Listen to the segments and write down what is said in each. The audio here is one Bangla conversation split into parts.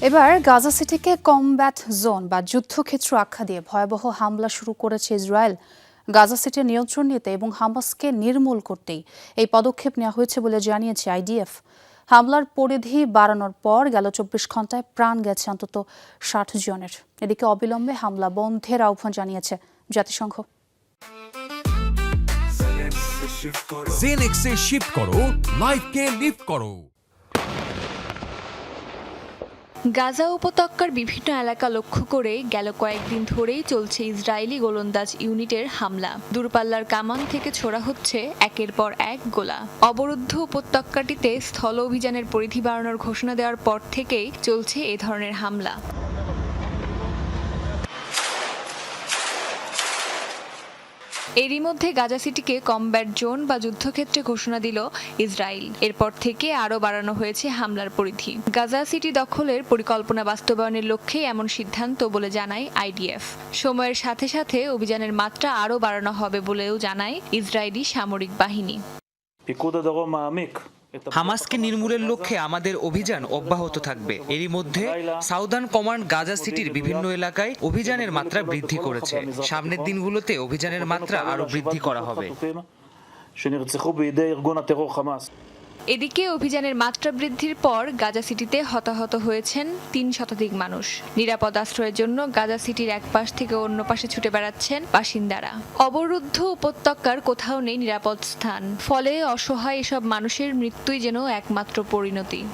এবার গাজা সিটিকে কমব্যাট জোন বা যুদ্ধক্ষেত্র আখ্যা দিয়ে ভয়াবহ হামলা শুরু করেছে ইসরায়েল। গাজা সিটির নিয়ন্ত্রণ নিতে এবং হামাসকে নির্মূল করতেই এই পদক্ষেপ নেওয়া হয়েছে বলে জানিয়েছে আইডিএফ। হামলার পরিধি বাড়ানোর পর গেল চব্বিশ ঘন্টায় প্রাণ গেছে অন্তত ষাট জনের। এদিকে অবিলম্বে হামলা বন্ধের আহ্বান জানিয়েছে জাতিসংঘ। শিফট করো লাইফকে লিফট করো। গাজা উপত্যকার বিভিন্ন এলাকা লক্ষ্য করে গেল কয়েকদিন ধরেই চলছে ইসরায়েলি গোলন্দাজ ইউনিটের হামলা। দূরপাল্লার কামান থেকে ছোড়া হচ্ছে একের পর এক গোলা। অবরুদ্ধ উপত্যকাটিতে স্থল অভিযানের পরিধি বাড়ানোর ঘোষণা দেওয়ার পর থেকেই চলছে এ ধরনের হামলা। এরই মধ্যে গাজা সিটিকে কমব্যাট জোন বা যুদ্ধক্ষেত্রে ঘোষণা দিল ইসরায়েল। এরপর থেকে আরও বাড়ানো হয়েছে হামলার পরিধি। গাজা সিটি দখলের পরিকল্পনা বাস্তবায়নের লক্ষ্যে এমন সিদ্ধান্ত বলে জানায় আইডিএফ। সময়ের সাথে সাথে অভিযানের মাত্রা আরও বাড়ানো হবে বলেও জানায় ইসরায়েলি সামরিক বাহিনী। হামাসকে নির্মূলের লক্ষ্যে আমাদের অভিযান অব্যাহত থাকবে। এরই মধ্যে সাউদার্ন কমান্ড গাজা সিটির বিভিন্ন এলাকায় অভিযানের মাত্রা বৃদ্ধি করেছে। সামনের দিনগুলোতে অভিযানের মাত্রা আরও বৃদ্ধি করা হবে। এদিকে অভিযানের মাত্রা বৃদ্ধির পর গাজা সিটিতে হতাহত হয়েছেন তিন শতাধিক মানুষ। নিরাপদ আশ্রয়ের জন্য গাজা সিটির এক পাশ থেকে অন্য পাশে ছুটে বেড়াচ্ছেন বাসিন্দারা। অবরুদ্ধ উপত্যকার কোথাও নেই নিরাপদ স্থান, ফলে অসহায় এসব মানুষের মৃত্যুই যেন একমাত্র পরিণতি।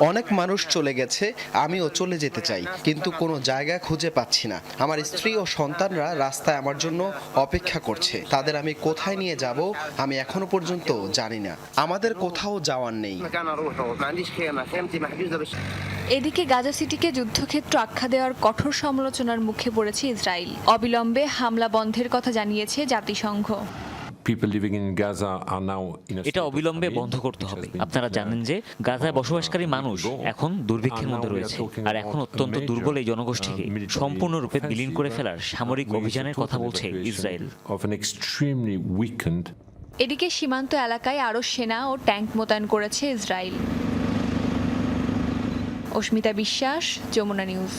অনেক মানুষ চলে গেছে আমিও চলে যেতে চাই কিন্তু কোনো জায়গা খুঁজে পাচ্ছি না। আমার স্ত্রী ও সন্তানরা রাস্তায় আমার জন্য অপেক্ষা করছে। তাদের আমি কোথায় নিয়ে যাব আমি এখনও পর্যন্ত জানি না। আমাদের কোথাও যাওয়ার নেই। এদিকে গাজা সিটিকে যুদ্ধক্ষেত্র আখ্যা দেওয়ার কঠোর সমালোচনার মুখে পড়েছে ইসরায়েল অবিলম্বে হামলা বন্ধের কথা জানিয়েছে জাতিসংঘ। People living in Gaza are now in a এটা অবিলম্বে বন্ধ করতে হবে। আপনারা জানেন যে গাজায় বসবাসকারী মানুষ এখন দুর্ভিক্ষের মধ্যে রয়েছে। আর এখন অত্যন্ত দুর্বল এই জনগোষ্ঠীকে সম্পূর্ণরূপে বিলীন করে ফেলার সামরিক অভিযানের কথা বলছে ইসরায়েল। of an extremely এদিকে সীমান্ত এলাকায় আরও সেনা ও ট্যাঙ্ক মোতায়েন করেছে ইসরায়েল। অস্মিতা বিশ্বাস যমুনা নিউজ।